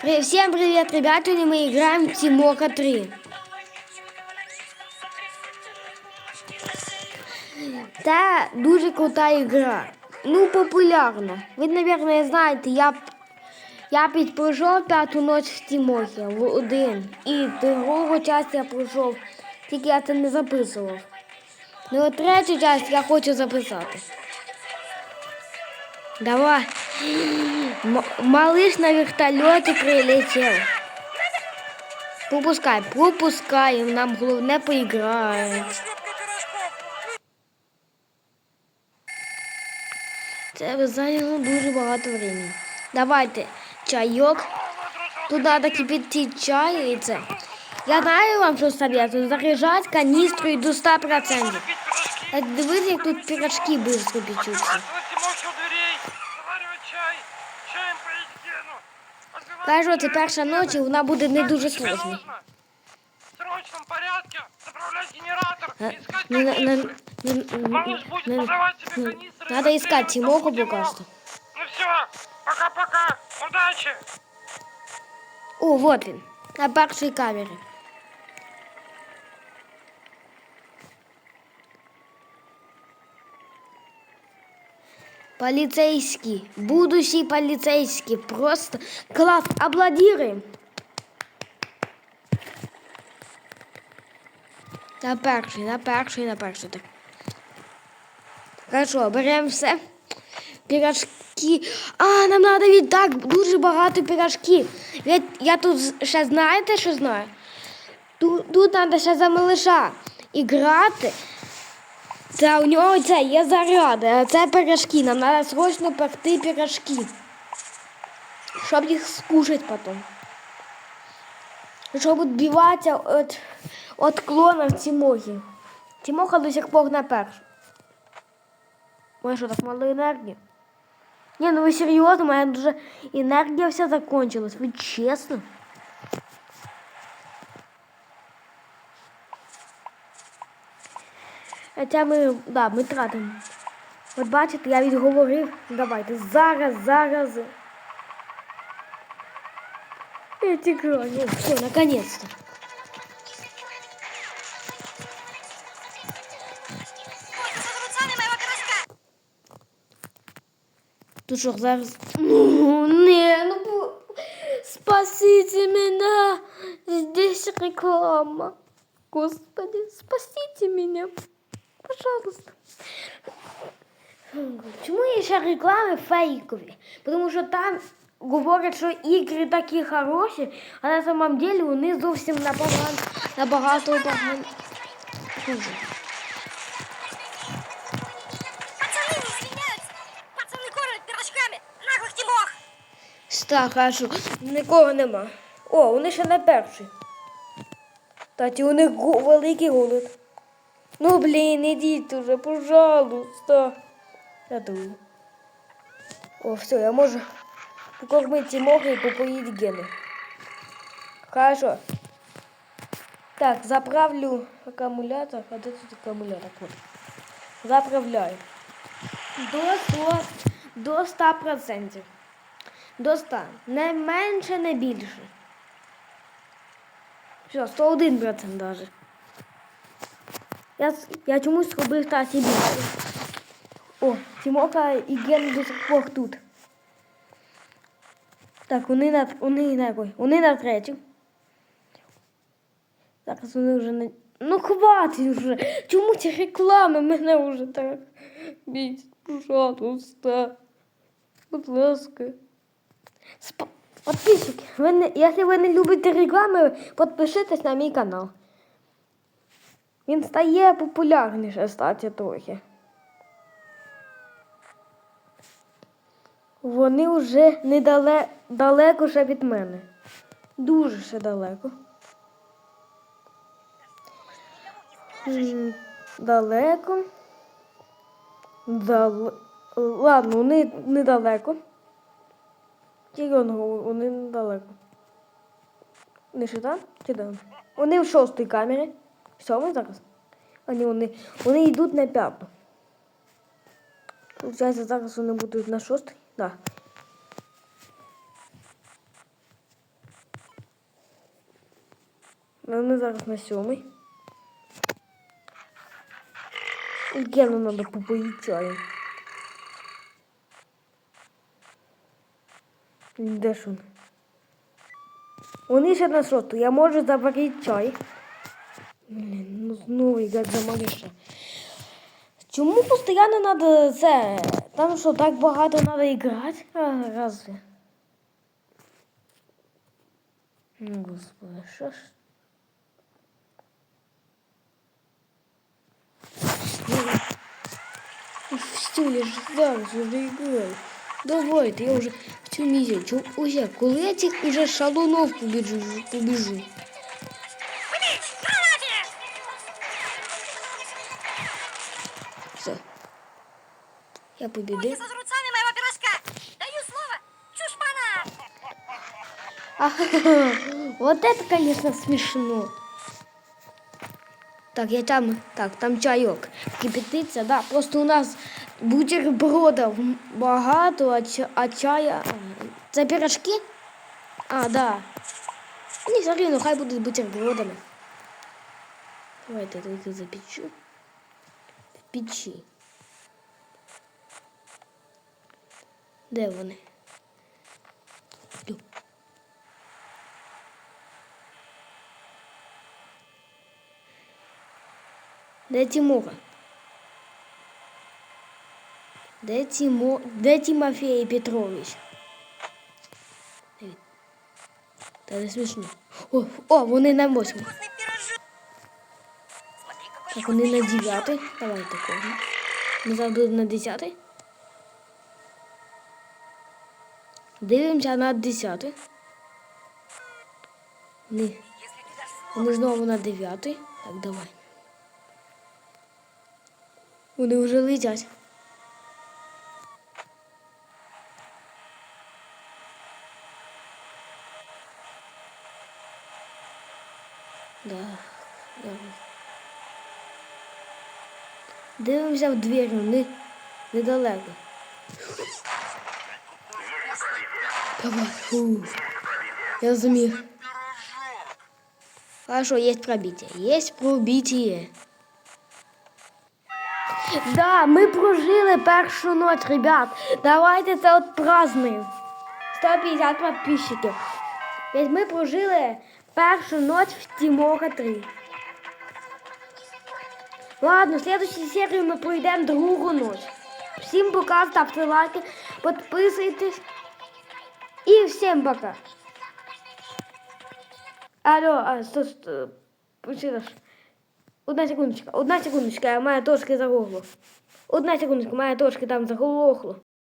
При- Всем привет, ребята! И мы играем в Тимока 3. Це дуже крута ігра. Ну, популярна. Ви, мабуть, знаєте, я, я підпройшов п'яту ніч в Тімохі в один. І другу частину я пройшов, тільки я це не записував. Ну, третю частину я хочу записати. Давай. М- малыш на вертольоті прилетів. Пропускай, пропускаємо, нам головне поіграти. Це зайняло дуже багато времени. Давайте, чайок. Тут треба кипятити чай і це. Я знаю вам, що советую. Заряджати каністрою до 100%. Так дивіться, як тут пірожки швидко печуться. Кажу, це дверь, перша стену. ніч, і вона буде не Так, дуже тебе сложною. нужно. В срочном порядке заправлять генератор. Э, Искать Не, на- на- канистры. не- Малыш будет не- подавать себе не- канистры. Надо и искать расстреливать Тимоху на пока Тимох. что. Ну все, пока-пока. Удачи. О, вот він. На першій камері. Полицейский, будущий полицейский, просто класс, аплодируем. На перший, на перший, на перший. Так. Хорошо, беремо все. Пірашки. А, нам треба відтак дуже багато пірашків. Я, я тут ще знаєте, що знаю? Тут, тут треба ще за малиша і грати. Це у нього це є заряди, а це пирожки. Нам треба срочно пекти пирожки. Щоб їх скушати потім. Щоб відбиватися від, від клонів Тимохи. Тимоха до сих пор на перший. Ой, що так мало енергії? Ні, ну ви серйозно, моя дуже енергія вся закончилась. Ви чесно? Хоча ми, да, ми тратимо. От бачите, я відговорив. Давайте зараз, зараз. Я тікаю. Все, наконец-то. Тут що зараз? Ну, не, ну спасите меня. Здесь реклама. Господи, спасите меня. Пожалуйста. Чому є ще реклами фейкові? Тому що там говорять, що ігри такі хороші, а на самом деле вони зовсім набагато, набагато поган- хуже. Пацаны не извиняются! Пацаны кормят пирожками! Наглых Тимох! Так, хорошо. Нікого нема. О, вони ще на перший. Таті, у них гу- великий голод. Ну, блін, ідіть уже, пожалуйста. Я думаю. О, все, я можу покормити Тимоха і попоїть гени. Хорошо. Так, заправлю акумулятор. А де тут акумулятор? Вот. Заправляю. До 100, до 100%. До 100. Не менше, не більше. Все, 101% даже. Я, я чомусь зробив так і більше. О, Тімока і Ген до сих пор тут. Так, вони на, вони на якой? Вони на третю. Зараз вони вже не. Ну хватить вже. Чому ці реклами мене вже так бісять? Пожалуйста. Будь ласка. Сп... Подписчики, ви не... якщо ви не любите реклами, підпишитесь на мій канал. Він стає популярніше стати трохи. Вони вже недале... далеко ще від мене. Дуже ще далеко. Далеко. Дал... Ладно, вони недалеко. Тільки он вони недалеко. Вони ще там? Чи там? Вони в шостій камері. Сьомий зараз. Вони, вони, вони йдуть на п'яту. Получається, зараз вони будуть на шостій? Да. Вони зараз на сьомий. Гену треба попоїти чаєм. Де ж він? Вони ще на шосту. Я можу заварити чай. Блін, ну знову як замаліше. Чому постійно треба це? Там що, так багато треба грати? Разве? Ну, господи, що ж? Все, я ж зараз уже играю. Давайте, я уже в місяць. Ось, коли я цих уже шалунов побіжу, побіжу. Чушпана! Ага, вот это, конечно, смешно. Так, я там, так, там чайок кипятиться, да. Просто у нас бутербродів багато, а, ча, а чая. а, Це пирожки? А, да. Ні, все рівно, хай будуть бутербродами. Давайте тільки запечу. В печі. Де вони? Де Тимура? Де Тимо... Де Тимофій Петрович? Та не смішно. О, о, вони на восьму. Так, вони на дев'ятий. Давай такого. Ми будемо на десятий. Дивимося на десятий. Вони, Если ты дашь слово, вони знову на дев'ятий. Так, давай. Вони вже летять. Да. Давай. Дивимося в двері, вони недалеко. Давай. Фу. Я зміг. Хорошо, есть пробитие. Есть пробитие. Да, ми прожили першу ніч, ребят. Давайте це от празднуємо. 150 підписчиків. Ведь ми прожили першу ніч в Тімога 3. Ладно, в следующей серії ми пройдемо другу ніч. Всім пока, ставте лайки, підписуйтесь. І всем пока. Алло, а, сто, сто. Одна секундочка, одна секундочка, моя трошки заглохло. Одна секундочка, моя тошка там заглохло.